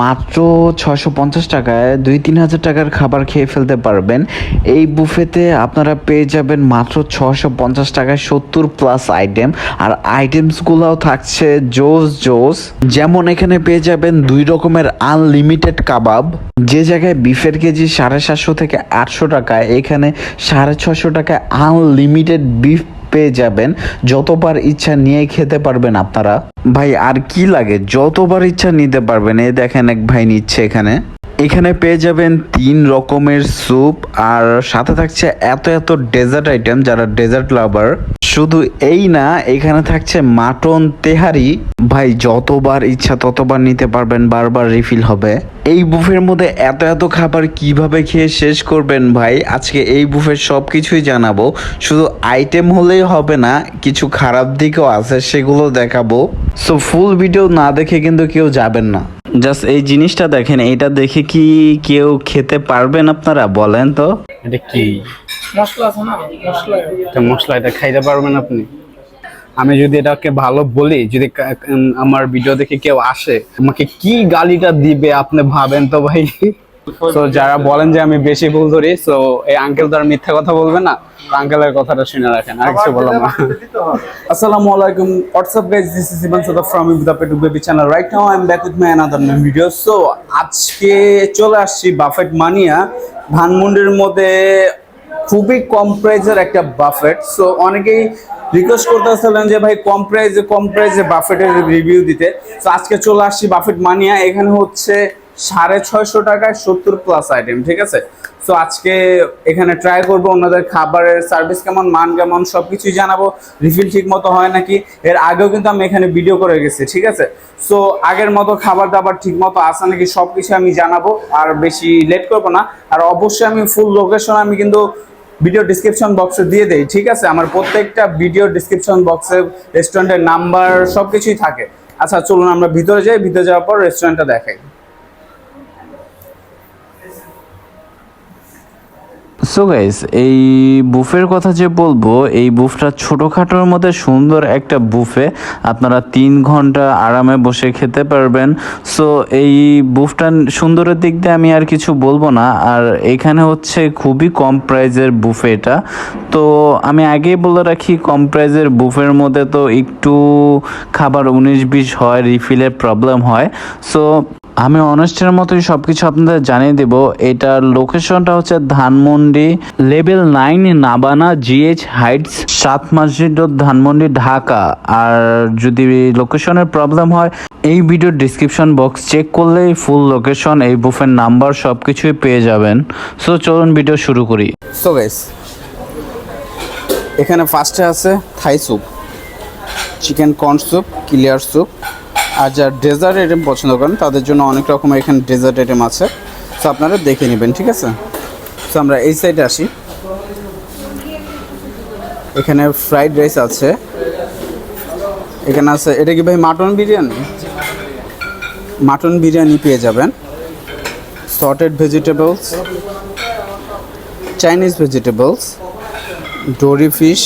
মাত্র ছশো পঞ্চাশ টাকায় দুই তিন হাজার টাকার খাবার খেয়ে ফেলতে পারবেন। এই বুফেতে আপনারা পেয়ে যাবেন মাত্র ছশো পঞ্চাশ টাকায় সত্তর প্লাস আইটেম আর আইটেমসগুলোও থাকছে জোস জোস। যেমন এখানে পেয়ে যাবেন দুই রকমের আনলিমিটেড কাবাব। যে জায়গায় বিফের কেজি সাড়ে সাতশো থেকে আটশো টাকায়, এখানে সাড়ে ছশো টাকায় আনলিমিটেড বিফ পেয়ে যাবেন। যতবার ইচ্ছা নিয়ে খেতে পারবেন আপনারা। ভাই, আর কি লাগে? যতবার ইচ্ছা নিতে পারবেন। এই দেখেন এক ভাই নিচ্ছে এখানে। এখানে পেয়ে যাবেন তিন রকমের স্যুপ আর সাথে থাকছে এত এত ডেজার্ট আইটেম যারা ডেজার্ট লাভার। শুধু এই না, এখানে থাকছে মাটন তেহারি। ভাই, যতবার ইচ্ছা ততবার নিতে পারবেন, বারবার রিফিল হবে। এই বুফের মধ্যে এত এত খাবার কীভাবে খেয়ে শেষ করবেন ভাই? আজকে এই বুফের সব কিছুই জানাব। শুধু আইটেম হলেই হবে না, কিছু খারাপ দিকও আছে, সেগুলো দেখাবো। সো ফুল ভিডিও না দেখে কিন্তু কেউ যাবেন না। জাস্ট এই জিনিসটা দেখেন এটা দেখে কি কেউ খেতে পারবেন আপনারা? বলেন তো। এটা কি? মশলা আছে না? মশলা। এটা মশলা এটা খাইতে পারবেন আপনি। আমি যদি এটাকে ভালো বলি যদি আমার ভিডিও দেখে কেউ আসে আমাকে কি গালিটা দিবে আপনি ভাবেন তো ভাই? তো যারা বলেন যে আমি বেশি ভুল ধরি তো এই আঙ্কেল তো আর মিথ্যা কথা বলবে না আঙ্কেলের কথাটা শুনে রাখেন আর কিছু বললাম না। আসসালামু আলাইকুম what's up guys this is Evan Sada from ইভদা পেটু baby channel right now I am back with my another new video so আজকে চলে আসছি বাফেট মানিয়া ধানমন্ডির মধ্যে খুবই কম প্রাইজের একটা বাফেট সো অনেকেই রিকোয়েস্ট করতেছিলেন যে ভাই কম প্রাইজে কম প্রাইজে বাফেটের রিভিউ দিতে। তো আজকে চলে আসছি বাফেট মানিয়া এখানে হচ্ছে সাড়ে ছয়শো টাকায় সত্তর প্লাস আইটেম ঠিক আছে? সো আজকে এখানে ট্রাই করব ওনাদের খাবারের সার্ভিস কেমন, মান কেমন সব কিছুই জানাব। রিফিল ঠিক মতো হয় নাকি? এর আগেও কিন্তু আমি এখানে ভিডিও করে গেছি, ঠিক আছে? সো আগের মতো খাবার দাবার ঠিক মতো আসে নাকি সব কিছু আমি জানাব, আর বেশি লেট করব না। আর অবশ্যই আমি ফুল লোকেশন আমি কিন্তু ভিডিও ডিসক্রিপশন বক্সে দিয়ে দেই, ঠিক আছে? আমার প্রত্যেকটা ভিডিও ডিসক্রিপশন বক্সে রেস্টুরেন্টের নাম্বার সব কিছুই থাকে। আচ্ছা চলুন আমরা ভিতরে যাই, ভিতরে যাওয়ার পর রেস্টুরেন্টটা দেখাই। সো গাইস এই বুফের কথা যে বলব, এই বুফটা ছোটোখাটোর মধ্যে সুন্দর একটা বুফে আপনারা তিন ঘণ্টা আরামে বসে খেতে পারবেন। সো এই বুফটা সুন্দরের দিক দিয়ে আমি আর কিছু বলব না, আর এখানে হচ্ছে খুবই কম প্রাইজের বুফে এটা। তো আমি আগেই বলে রাখি, কম প্রাইজের বুফের মধ্যে তো একটু খাবার উনিশ বিশ হয় রিফিলের প্রবলেম হয়। সো আমি অনেস্টের মতোই সবকিছু আপনাদের জানিয়ে দেব। এটার লোকেশনটা হচ্ছে Dhanmondi level nine Nabana GH heights Sat Masjid Dhanmondi, Dhaka. আর যদি লোকেশনের প্রবলেম হয়, এই ভিডিওর ডিসক্রিপশন বক্স চেক করলেই ফুল লোকেশন এই বুফের নাম্বার সব কিছুই পেয়ে যাবেন। সো চলুন ভিডিও শুরু করি। সো গাইস এখানে ফার্স্টে আছে Thai soup chicken corn soup clear soup আর যারা ডেজার্ট আইটেম পছন্দ করেন, তাদের জন্য অনেক রকমের এখানে ডেজার্ট আইটেম আছে। সো আপনারা দেখে নেবেন, ঠিক আছে? সো আমরা এই সাইডে আসি। এখানে ফ্রাইড রাইস আছে। এখানে আছে, এটা কি ভাই মাটন বিরিয়ানি? মাটন বিরিয়ানি পেয়ে যাবেন। Sorted vegetables Chinese vegetables dory fish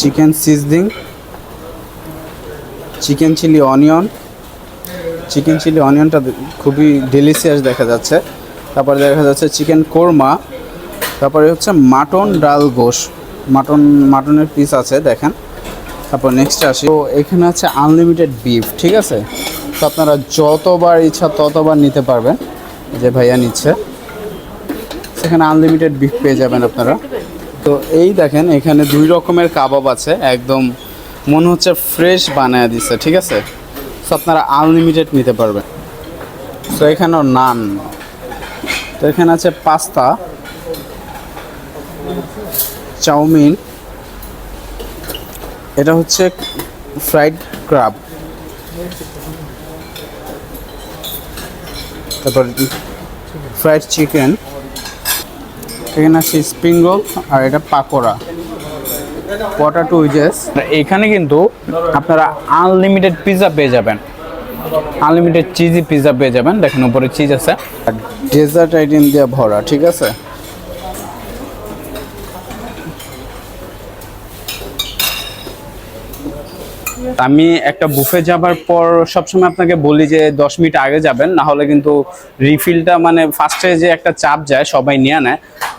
chicken seasoning chicken chili onion chicken chili অনিয়নটা খুবই ডেলিশিয়াস দেখা যাচ্ছে। তারপরে দেখা যাচ্ছে চিকেন কোরমা তারপরে হচ্ছে মাটন ডাল গোশ। মাটন মাটনের পিস আছে, দেখেন। তারপর নেক্সট আসি। তো এখানে আছে আনলিমিটেড বিফ ঠিক আছে? তো আপনারা যতবার ইচ্ছা ততবার নিতে পারবেন যে ভাইয়া নিচ্ছে। সেখানে আনলিমিটেড বিফ পেয়ে যাবেন আপনারা। তো এই দেখেন, এখানে দুই রকমের কাবাব আছে, একদম মনে হচ্ছে ফ্রেশ বানায় দিচ্ছে ঠিক আছে? সো আপনারা আনলিমিটেড নিতে পারবেন। তো এখানেও নান তো এখানে আছে পাস্তা চাউমিন, এটা হচ্ছে ফ্রাইড ক্রাব তারপর ফ্রাইড চিকেন এখানে আছে স্প্রিং রোল আর এটা পাকোড়া। পটাটো উইজেস এখানে কিন্তু আপনারা আনলিমিটেড পিৎজা পেয়ে যাবেন। আনলিমিটেড চিজি পিৎজা পেয়ে যাবেন। দেখেন উপরে চিজ আছে। ডেজার্ট আইটেম দিয়ে ভরা ঠিক আছে? আমি একটা বুফে যাবার পর সবসময় আপনাকে বলি যে দশ মিনিট আগে যাবেন না হলে কিন্তু রিফিলটা মানে ফার্স্টে যে একটা চাপ যায় সবাই নিয়ে নেয়।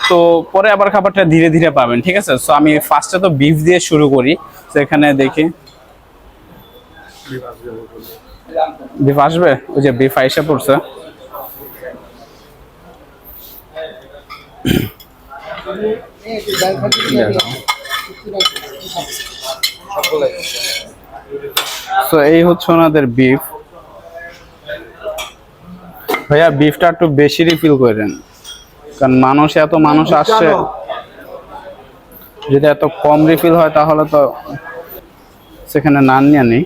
তো পরে আবার খাবারটা ধীরে ধীরে পাবেন, ঠিক আছে? সো আমি ফার্স্টে তো বিফ দিয়ে শুরু করি, তো এখানে দেখি। বিফ আসবে? ওই যে বিফ আইসা পড়ছে। তো এই হচ্ছে ওনাদের বিফ ভাইয়া বিফটা একটু বেশি রিফিল করেন কারণ মানুষ এত মানুষ আসছে। যদি এত কম রিফিল হয় তাহলে তো সেখানে নান নিয়ে নেই।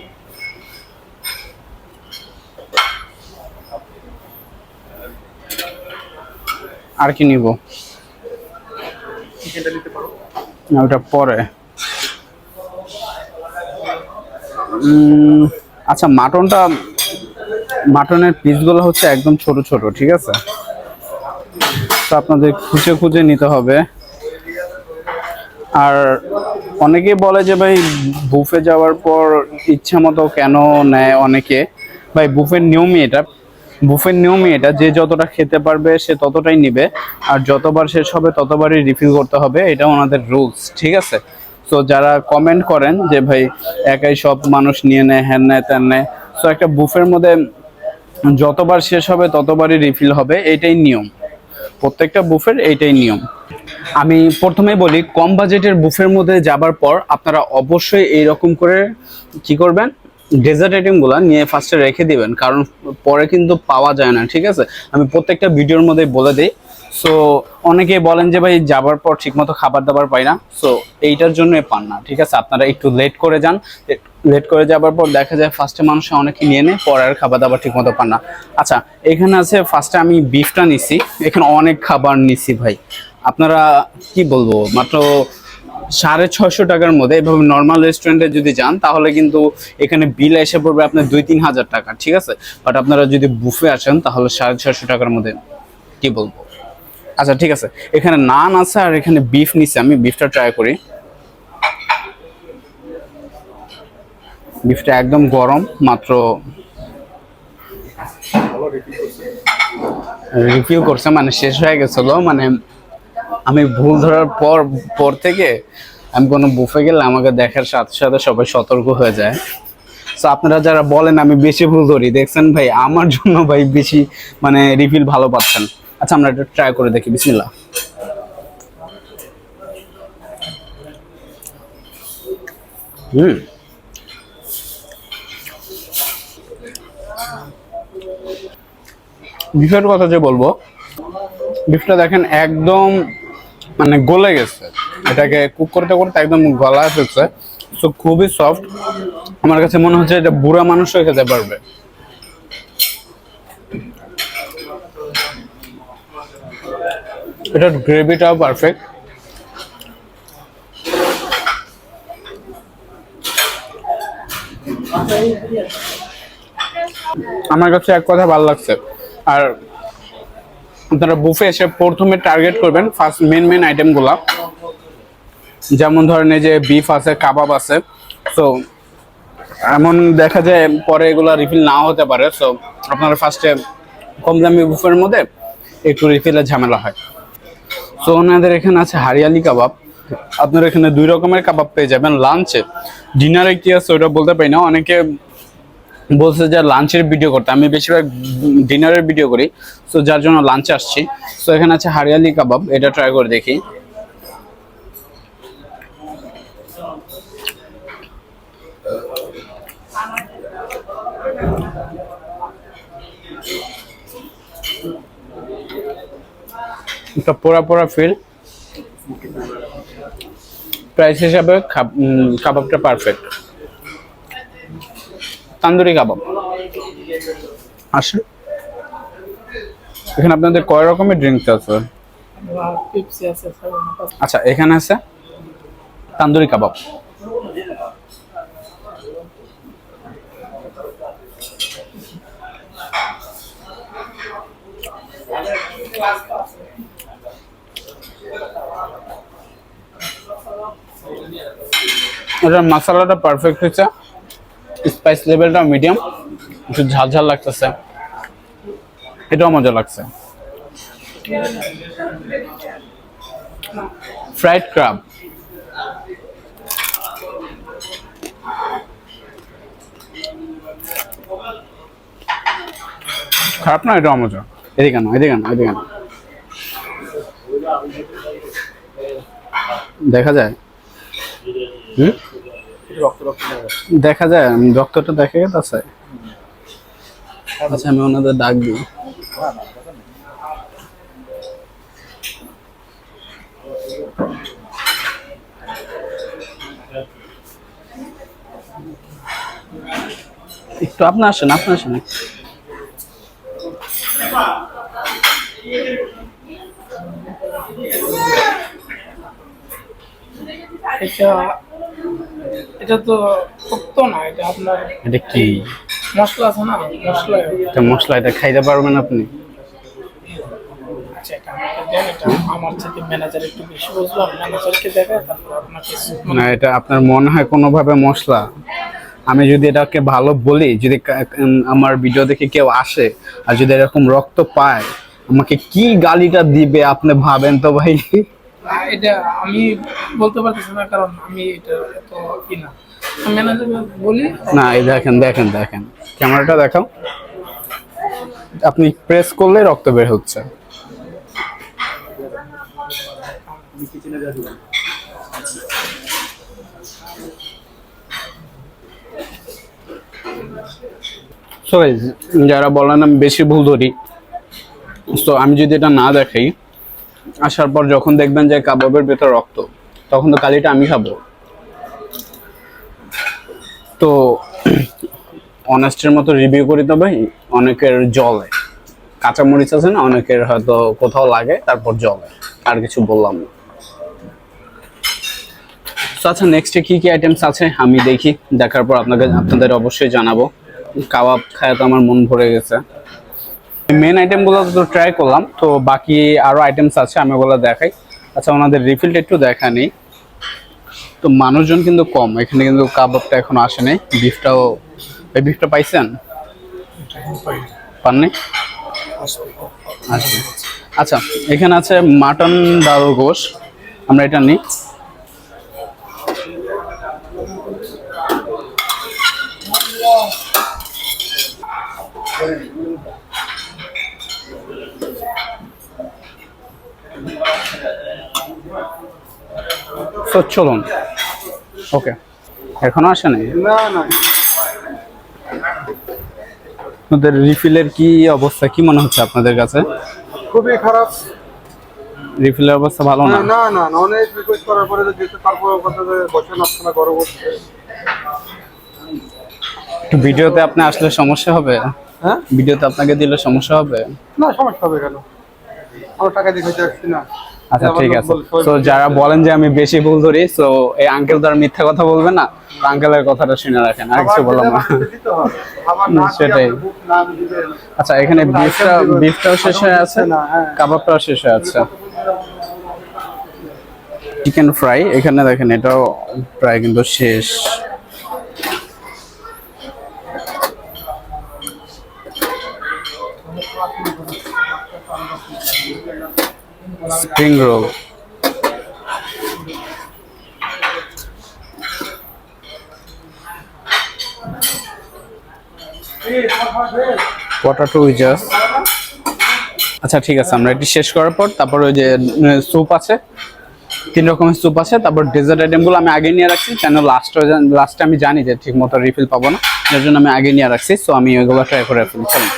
আর কি নিব? ওটা পরে। আচ্ছা মাটনটা মাটনের পিসগুলো হচ্ছে একদম ছোট ছোট ঠিক আছে? তো আপনাদের খুঁজে খুঁজে নিতে হবে। আর অনেকেই বলে যে, ভাই, বুফে যাওয়ার পর ইচ্ছা মতো কেন নেয় অনেকে? ভাই, বুফের নিয়মই এটা। বুফের নিয়মই এটা, যে যতটা খেতে পারবে সে ততটাই নিবে, আর যতবার শেষ হবে ততবারই রিফিল করতে হবে এটা ওনাদের রুলস ঠিক আছে? তো যারা কমেন্ট করেন যে, ভাই, একাই সব মানুষ নিয়ে নেয়, হ্যান নেয়, ত্যান নেয়। তো একটা বুফের মধ্যে যতবার শেষ হবে ততবারই রিফিল হবে, এটাই নিয়ম। প্রত্যেকটা বুফের এইটাই নিয়ম। আমি প্রথমে বলি, কম বাজেটের বুফের মধ্যে যাবার পর আপনারা অবশ্যই এই রকম করে কি করবেন, ডেজার্ট আইটেমগুলো নিয়ে ফার্স্টে রেখে দিবেন, কারণ পরে কিন্তু পাওয়া যায় না, ঠিক আছে? আমি প্রত্যেকটা ভিডিওর মধ্যে বলে দিই সো অনেকে বলেন যে ভাই যাবার পর ঠিকমতো খাবার দাবার পাই না। সো এইটার জন্য পান না, ঠিক আছে? আপনারা একটু লেট করে যান। লেট করে যাবার পর দেখা যায় ফার্স্টে মানুষ অনেকে নিয়ে নেয়, পরে আর খাবার দাবার ঠিকমতো পান না। আচ্ছা এখানে আছে ফার্স্টে আমি বিফটা নিছি। এখানে অনেক খাবার নিছি ভাই। আপনারা কি বলব, মাত্র সাড়ে ছয়শো টাকার মধ্যে, এভাবে নর্মাল রেস্টুরেন্টে যদি যান, তাহলে কিন্তু এখানে বিল এসে পড়বে আপনার দুই তিন হাজার টাকা, ঠিক আছে? বাট আপনারা যদি বুফে আসেন, তাহলে সাড়ে ছয়শো টাকার মধ্যে, কি বলব? আচ্ছা ঠিক আছে। এখানে নান আছে আর এখানে বিফ নিছে। আমি বিফটা ট্রাই করি। বিফটা একদম গরম, মাত্র রিভিউ করছে মানে শেষ হয়ে গেছিল। মানে আমি ভুল ধরার পর পর থেকে আমি কোনো বুফে গেলে আমাকে দেখার সাথে সাথে সবাই সতর্ক হয়ে যায়। তো আপনারা যারা বলেন আমি বেশি ভুল ধরি, দেখছেন ভাই, আমার জন্য ভাই বেশি মানে রিফিল ভালো পাচ্ছেন। আচ্ছা আমরা এটা ট্রাই করে দেখি, বিসমিল্লাহ। হুম। বিফের কথা যে বলব বিফটা দেখেন একদম মানে গলে গেছে। এটাকে কুক করতে করতে একদম গলা ফেলছে তো খুবই সফট আমার কাছে মনে হচ্ছে এটা বুড়া মানুষও খেতে পারবে। এটার গ্রেভিটাও পারফেক্ট আমার কাছে এক কথা ভালো লাগছে। আর আপনারা বুফে এসে প্রথমে টার্গেট করবেন ফার্স্ট মেন মেন আইটেমগুলা যেমন ধরেন এই যে বিফ আছে কাবাব আছে। সো এমন দেখা যায় পরে এগুলো রিফিল নাও হতে পারে। সো আপনারা ফার্স্টে কম দামি বুফের মধ্যে একটু রিফিলের ঝামেলা হয়। সো ওনাদের এখানে আছে হারিয়ালি কাবাব। আপনারা এখানে দুই রকমের কাবাব পেয়ে যাবেন। লাঞ্চে ডিনারে কি আছে ওটা বলতে পারি না। অনেকে বলছে যে লাঞ্চের ভিডিও করতে। আমি বেশিরভাগ ডিনারের ভিডিও করি। সো যার জন্য লাঞ্চে আসছি। সো এখানে আছে হারিয়ালি কাবাব। এটা ট্রাই করে দেখি। একটা পোড়া পোড়া ফিল প্রাইস হিসাবে কাবাবটা পারফেক্ট তান্দুরি কাবাব। আসে। এখানে আপনাদের কয় রকমের ড্রিঙ্কস আছে? আচ্ছা এখানে আছে তান্দুরি কাবাব। এটার মশলাটা পারফেক্ট হচ্ছে স্পাইস লেভেলটা মিডিয়াম একটু ঝাল ঝাল লাগতেছে। এটাও মজা লাগছে। ফ্রাইড ক্রাব খারাপ না, এটাও মজা। এদিকে না এদিকে না এদিকে না দেখা যায়? দেখা যায় আমি ডক্টরটা দেখে গেছে। আচ্ছা আমি ওনাদের ডাক দিই। একটু আপনি আসেন আপনি আসেন এটা এটা তো পোক্ত না এটা আপনার এটা কি? মশলা আছে না মশলা। এটা মশলা এটা খাইতে পারবেন আপনি। আচ্ছা এটা দেন এটা আমার থেকে ম্যানেজার একটু বেশি বুঝলাম ম্যানেজারকে দেখে তারপর আপনাকে না এটা আপনার মনে হয় কোনোভাবে মশলা? আমি যদি এটাকে ভালো বলি যদি আমার ভিডিও দেখে কেউ আসে আর যদি এরকম রক্ত পায় আমাকে কি গালিটা দিবে আপনি ভাবেন তো ভাই? এটা আমি বলতে পারতেছি না, কারণ আমি এটা এত ই না। বলি, না, এই দেখেন দেখেন দেখেন। ক্যামেরাটা দেখাও। আপনি প্রেস করলে রক্ত বের হচ্ছে। যারা বলেন আমি বেশি ভুল ধরি, তো আমি যদি এটা না দেখাই আসার পর যখন দেখবেন যে কাবাবের ভেতর রক্ত, তখন তো কালিটা আমি খাব। তো অনেস্টের মতো রিভিউ করি তো ভাই, অনেকের জলে। কাঁচামরিচ আছে না, অনেকের হয়তো কোথাও লাগে, তারপর জলে। আর কিছু বললাম না। তো আচ্ছা নেক্সটে কি কি আইটেমস আছে আমি দেখি, দেখার পর আপনাকে, আপনাদের অবশ্যই জানাব। কাবাব খায় তো আমার মন ভরে গেছে। মেন আইটেমগুলো তো ট্রাই করলাম, তো বাকি আরও আইটেমস আছে, আমি ওগুলো দেখাই। আচ্ছা ওনাদের রিফিলটা একটু দেখা নেই। তো মানুষজন কিন্তু কম, এখানে কিন্তু কাবাবটা এখনও আসেনি বিফটাও এই বিফটা পাইছেন? পাননি? আচ্ছা এখানে আছে মাটন ডাল গোশ, আমরা এটা নিই। তো চলুন ওকে এখনও আসে নাই? না না। আপনাদের রিফিলের কি অবস্থা? কি মনে হচ্ছে আপনাদের কাছে? খুবই খারাপ। রিফিলের অবস্থা ভালো না? না না না না, অনেক রিকোয়েস্ট করার পরে যেতে তারপর কথা যে বসেন আপনারা একটু ভিডিওতে আপনি আসলে সমস্যা হবে? হ্যাঁ? ভিডিওতে আপনাকে দিলে সমস্যা হবে? না সমস্যা হবে কেন? আমার টাকা দিয়ে খেতে আসছি না। আচ্ছা ঠিক আছে। তো যারা বলেন যে আমি বেশি ভুল ধরি তো এই আঙ্কেল তো আর মিথ্যা কথা বলবে না আঙ্কেলের কথাটা শুনে রাখেন। আর কিছু বললাম না। সেটাই। আচ্ছা এখানে বিফটা বিফটাও শেষ হয়ে আছে না, হ্যাঁ। কাবাবটাও শেষ হয়ে আছে। চিকেন ফ্রাই এখানে দেখেন এটাও প্রায় কিন্তু শেষ। স্প্রিং রোল পটাটো উইজাস আচ্ছা ঠিক আছে, আমরা এটি শেষ করার পর তারপর ওই যে স্যুপ আছে, তিন রকমের স্যুপ আছে, তারপর ডেজার্ট আইটেমগুলো আমি আগে নিয়ে রাখছি, কেন লাস্টে লাস্টে আমি জানি যে ঠিক মতো রিফিল পাবো না, যার জন্য আমি আগে নিয়ে রাখছি সো আমি ওইগুলো ট্রাই করে ফেলি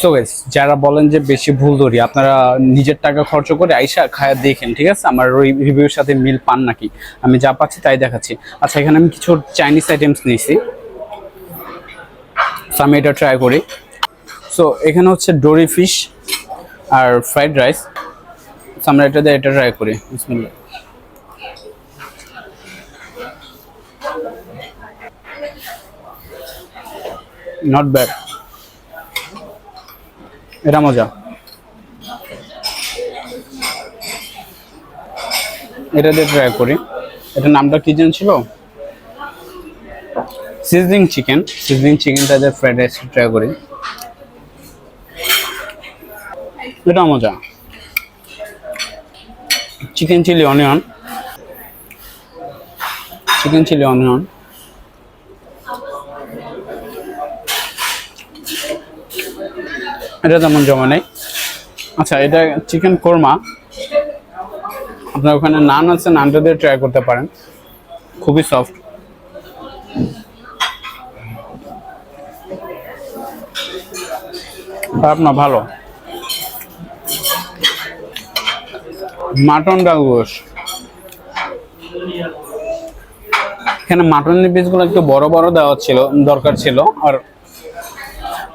সো গাইস যারা বলেন যে বেশি ভুল ধরি, আপনারা নিজের টাকা খরচ করে আইসা খায়া দেখেন, ঠিক আছে? আমার রিভিউর সাথে মিল পান নাকি? আমি যা পাচ্ছি তাই দেখাচ্ছি। আচ্ছা এখানে আমি কিছু চাইনিজ আইটেমস নিয়েছি। আমি এটা ট্রাই করি। সো এখানে হচ্ছে ডোরি ফিশ আর ফ্রাইড রাইস আমরা এটা দিয়ে এটা ট্রাই করি। বিসমিল্লাহ। নট ব্যাড এটা মজা। এটা দিয়ে ট্রাই করি। এটার নামটা কি যেন ছিল? সিজনিং চিকেন সিজনিং চিকেনটা দিয়ে ফ্রাইড রাইস ট্রাই করি। এটা মজা। Chicken chili onion chicken chili onion এটা তেমন জমা নেই। আচ্ছা এটা চিকেন কোরমা আপনার ওখানে নান আছে নানটা দিয়ে ট্রাই করতে পারেন। খুবই সফট খারাপ না, ভালো। মাটন ডাল গোশ। এখানে মাটনের পিসগুলো একটু বড় বড় দেওয়া ছিল, দরকার ছিল, আর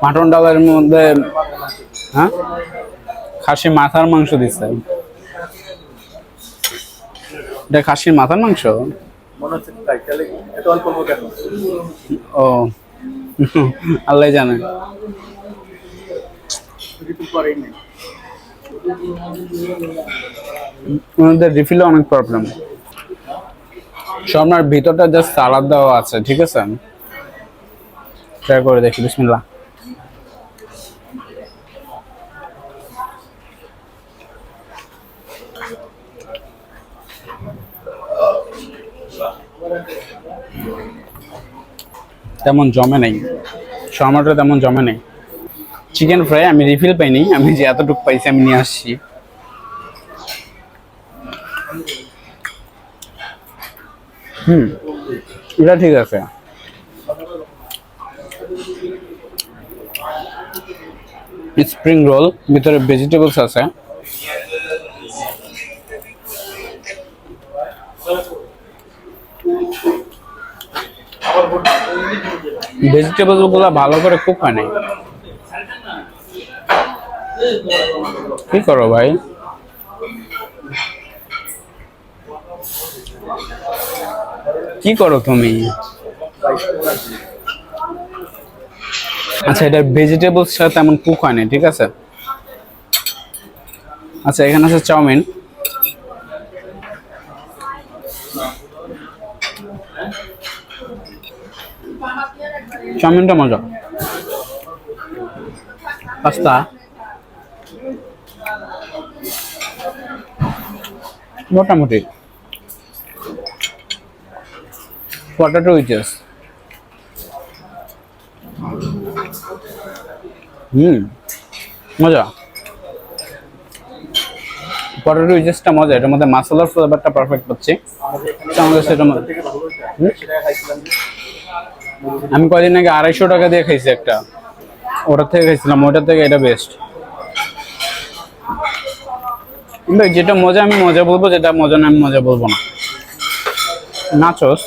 মাটন ডালের মধ্যে হ্যাঁ? খাসি মাথার মাংস দিচ্ছে। এটা খাসির মাথার মাংস? ও আল্লাহ জানে। ওনাদের রিফিলে অনেক প্রবলেম আপনার ভিতরটা জাস্ট সালাদ দেওয়া আছে ঠিক আছে? ট্রাই করে দেখি বিসমিল্লাহ। তেমন জমে নেই। শর্মাটা তেমন জমে নেই। চিকেন ফ্রাই আমি রিফিল পাইনি, আমি যে এতটুকু পাইছি আমি নিয়ে আসছি। হুম, এটা ঠিক আছে। স্প্রিং রোল ভিতরে ভেজিটেবলস আছে। ভেজিটেবলগুলো ভালো করে কুক হয় নাই। কি করো ভাই? কি করো তুমি? আচ্ছা এটা ভেজিটেবলস সাথে তেমন কুক হয় না ঠিক আছে? আচ্ছা এখানে আছে চাউমিন। চাউমিনটা মজা। পাস্তা। মোটামুটি। পটেটো উইচেস হুম মজা। পটেটো উইচেসটা মজা এটার মধ্যে মাসালার ফ্লেভারটা পারফেক্ট পাচ্ছি। আমাদের সেটার মধ্যে? আমি কয়দিন আগে আড়াইশো টাকা দিয়ে খাইছি একটা। ওটার থেকে খাইছিলাম ওটার থেকে এটা বেস্ট কিন্তু যেটা মজা আমি মজা বলব, যেটা মজা না আমি মজা বলব না। নাচস।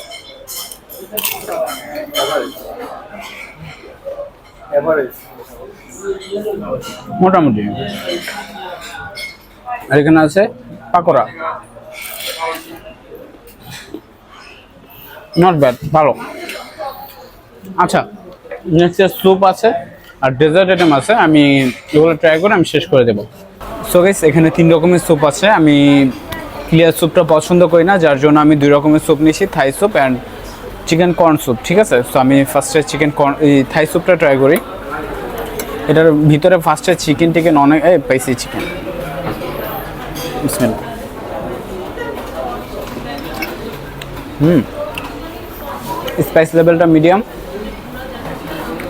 মোটামুটি। আর এখানে আছে পাকোড়া। নট ব্যাড ভালো। আচ্ছা নেক্সট স্যুপ আছে আর ডেজার্ট আইটেম আছে, আমি এগুলো ট্রাই করে আমি শেষ করে দেবো। সো গাইস এখানে তিন রকমের স্যুপ আছে। আমি ক্লিয়ার স্যুপটা পছন্দ করি না, যার জন্য আমি দুই রকমের স্যুপ নিয়েছি Thai soup and chicken corn soup, ঠিক আছে? সো আমি ফার্স্টে চিকেন কর্ন এই থাই স্যুপটা ট্রাই করি। এটার ভিতরে ফার্স্টে চিকেন টিকেন অনেক, এই পাইছি চিকেন হুম। স্পাইস লেভেলটা মিডিয়াম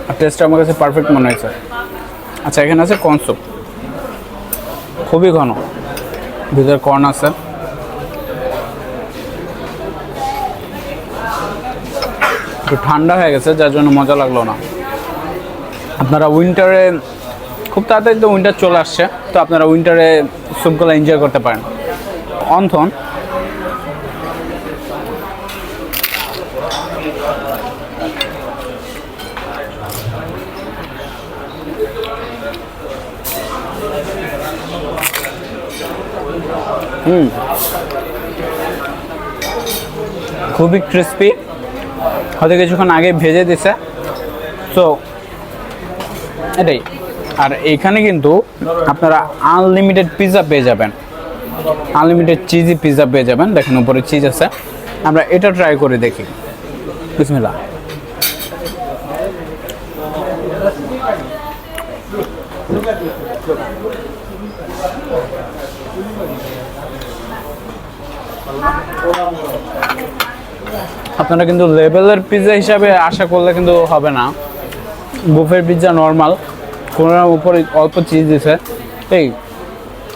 আর টেস্টটা আমার কাছে পারফেক্ট মনে হয়েছে। আচ্ছা এখানে আছে কর্ন স্যুপ খুবই ঘন। ভিতরে কর্ন আছে। একটু ঠান্ডা হয়ে গেছে, যার জন্য মজা লাগল না। আপনারা উইন্টারে খুব তাড়াতাড়ি তো উইন্টার চলে আসছে, তো আপনারা উইন্টারে স্যুপগুলো এনজয় করতে পারেন। অন্থন হুম। খুবই ক্রিস্পি হয়তো কিছুক্ষণ আগে ভেজে দিছে। তো এটাই। আর এইখানে কিন্তু আপনারা আনলিমিটেড পিৎজা পেয়ে যাবেন। আনলিমিটেড চিজি পিৎজা পেয়ে যাবেন। দেখেন উপরে চিজ আছে। আমরা এটা ট্রাই করে দেখি। বিসমিল্লাহ। আপনারা কিন্তু লেভেলের পিৎজা হিসাবে আশা করলে কিন্তু হবে না। বুফের পিৎজা নর্মাল কোনোটার উপরে অল্প চিজ দিছে। এই,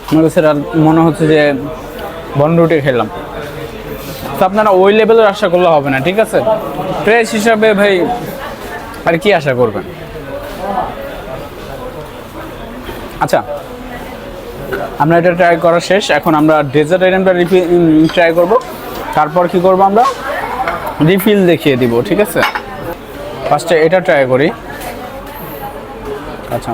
আমার কাছে মনে হচ্ছে যে বনরুটি খেলাম। তো আপনারা ওই লেভেলের আশা করলে হবে না, ঠিক আছে? ফ্রেশ হিসাবে ভাই, আর কি আশা করবেন? আচ্ছা আমরা এটা ট্রাই করা শেষ। এখন আমরা ডেজার্ট আইটেমটা ট্রাই করব। তারপর কি করব আমরা? রিফিল দেখিয়ে দিব, ঠিক আছে? ফার্স্টে এটা ট্রাই করি। আচ্ছা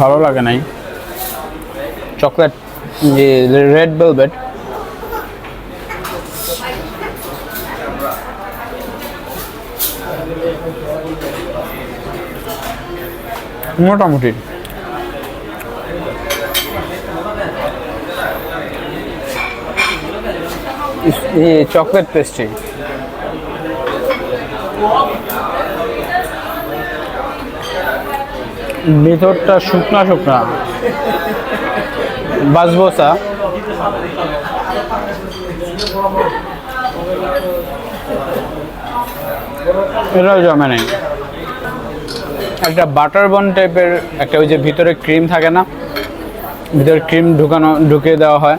ভালো লাগে নাই। চকলেট রেড ভেলভেট মোটামুটি। Chocolate pastry. ভিতরটা শুকনা শুকনা। বাসবোসা। এটাও জমে নেই। একটা বাটার বন টাইপের একটা ওই যে ভিতরে ক্রিম থাকে না, ভিতরে ক্রিম ঢুকানো, ঢুকিয়ে দেওয়া হয়।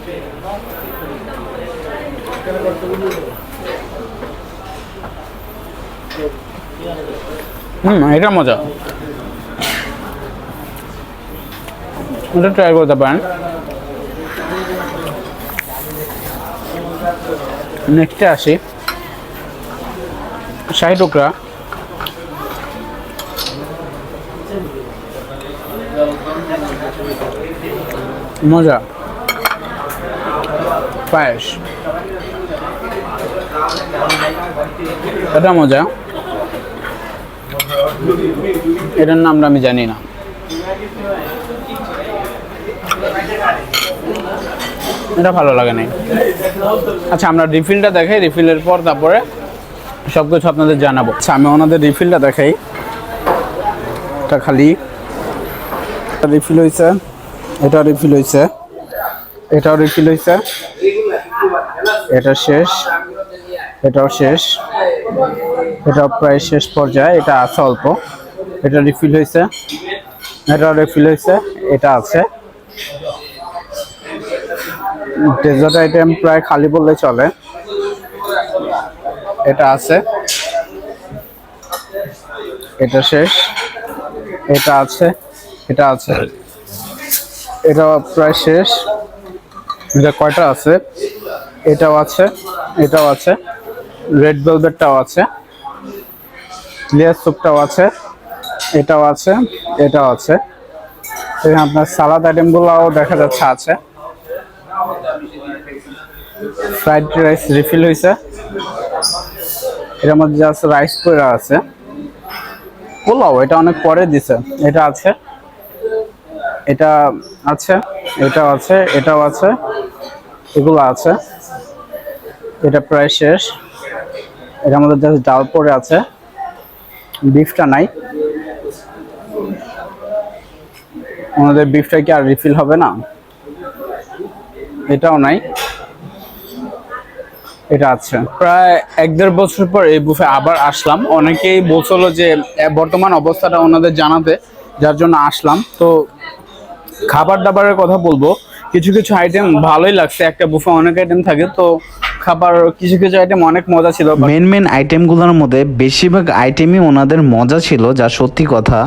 হুম, এটা মজা। এটা ট্রাই করতে পারেন। নেক্সটে আসি। শাহি টুকরা। মজা। পায়েস। এটা মজা। এটার নামটা আমি জানি না। এটা ভালো লাগে নাই। আচ্ছা আমরা রিফিলটা দেখাই রিফিলের পর তারপরে সব কিছু আপনাদের জানাব। আচ্ছা আমি ওনাদের রিফিলটা দেখাই। এটা খালি। রিফিল হয়েছে এটা রিফিল হয়েছে এটাও রিফিল হয়েছে এটা শেষ। এটাও শেষ। এটাও প্রায় শেষ পর্যায়ে। এটা আছে অল্প। এটা রিফিল হয়েছে এটাও রিফিল হয়েছে এটা আছে। ডেজার্ট আইটেম প্রায় খালি বললে চলে। এটা আছে। এটা শেষ। এটা আছে। এটা আছে। এটা প্রায় শেষ। এটা কয়টা আছে? এটাও আছে এটাও আছে রেড ভেলভেটটাও আছে লেয়ার স্যুপটাও আছে, এটাও আছে এটাও আছে। এখানে আপনার সালাদ আইটেমগুলোও দেখা যাচ্ছে আছে। ফ্রাইড রাইস রিফিল হয়েছে এটার মধ্যে জাস্ট রাইস করে আছে। পোলাও, এটা অনেক পরে দিছে, এটা আছে। এটা আছে, এটাও আছে এটাও আছে, এগুলো আছে। এটা প্রায় শেষ। এটা আমাদের জাস্ট ডাল পরে আছে। বিফটা নাই। ওনাদের বিফটা কি আর রিফিল হবে না? এটাও নাই। এটা আছে। প্রায় এক দেড় বছর পর এই বুফে আবার আসলাম। অনেকেই বলছিল যে বর্তমান অবস্থাটা ওনাদের জানাতে, যার জন্য আসলাম। তো খাবার দাবারের কথা বলব। কিছু কিছু আইটেম ভালোই লাগছে একটা বুফে অনেক আইটেম থাকে তো খাবার কিছু কিছু আইটেম অনেক মজা ছিল মেন মেন আইটেমগুলোর মধ্যে বেশিরভাগ আইটেমই ওনাদের মজা ছিল যা সত্যি কথা।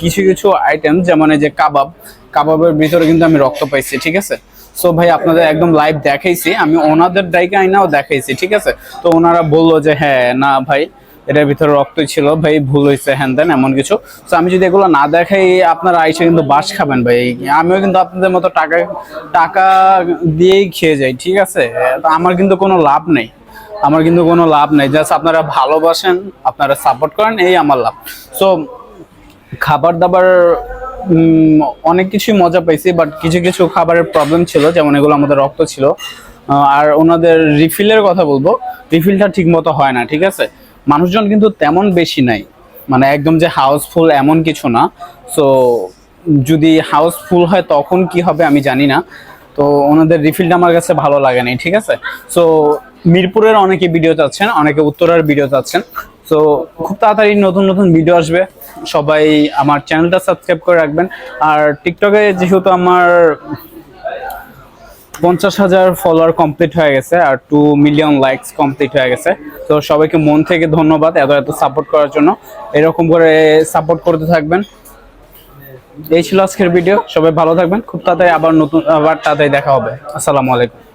কিছু কিছু আইটেম যেমন এই যে কাবাব কাবাবের ভিতরে কিন্তু আমি রক্ত পাইছি ঠিক আছে? সো ভাই আপনাদের একদম লাইভ দেখাইছি আমি ওনাদের ডাইকে আইনাও দেখাইছি ঠিক আছে? তো ওনারা বলল যে হ্যাঁ না ভাই। এটার ভিতরে রক্তই ছিল, ভাই, ভুল হয়েছে হ্যান দেন এমন কিছু। তো আমি যদি এগুলো না দেখাই, আপনারা আইসে কিন্তু বাস খাবেন, ভাই। আমিও কিন্তু আপনাদের মতো টাকা টাকা দিয়েই খেয়ে যাই, ঠিক আছে? আমার কিন্তু কোনো লাভ নেই। আমার কিন্তু কোনো লাভ নেই। জাস্ট আপনারা ভালোবাসেন, আপনারা সাপোর্ট করেন, এই আমার লাভ। সো খাবার দাবার অনেক কিছুই মজা পাইছি বাট কিছু কিছু খাবারের প্রবলেম ছিল, যেমন এগুলো আমাদের রক্ত ছিল। আর ওনাদের রিফিলের কথা বলব। রিফিলটা ঠিক মতো হয় না, ঠিক আছে? মানুষজন কিন্তু তেমন বেশি নাই। মানে একদম যে হাউসফুল এমন কিছু না। সো যদি হাউসফুল হয় তখন কি হবে আমি জানি না। তো ওনাদের রিফিলটা আমার কাছে ভালো লাগে নাই, ঠিক আছে? সো মিরপুরের অনেকে ভিডিও চাচ্ছেন, অনেকে উত্তরার ভিডিও চাচ্ছেন। সো খুব তাড়াতাড়ি নতুন নতুন ভিডিও আসবে। সবাই আমার চ্যানেলটা সাবস্ক্রাইব করে রাখবেন। আর টিকটকে যেহেতু আমার পঞ্চাশ হাজার ফলোয়ার কমপ্লিট হয়ে গেছে আর টু মিলিয়ন লাইকস কমপ্লিট হয়ে গেছে। তো সবাইকে মন থেকে ধন্যবাদ এত এত সাপোর্ট করার জন্য। এরকম করে সাপোর্ট করতে থাকবেন। এই ছিল আজকের ভিডিও সবাই ভালো থাকবেন। খুব তাড়াতাড়ি আবার নতুন, আবার তাড়াতাড়ি দেখা হবে। আসসালামু আলাইকুম।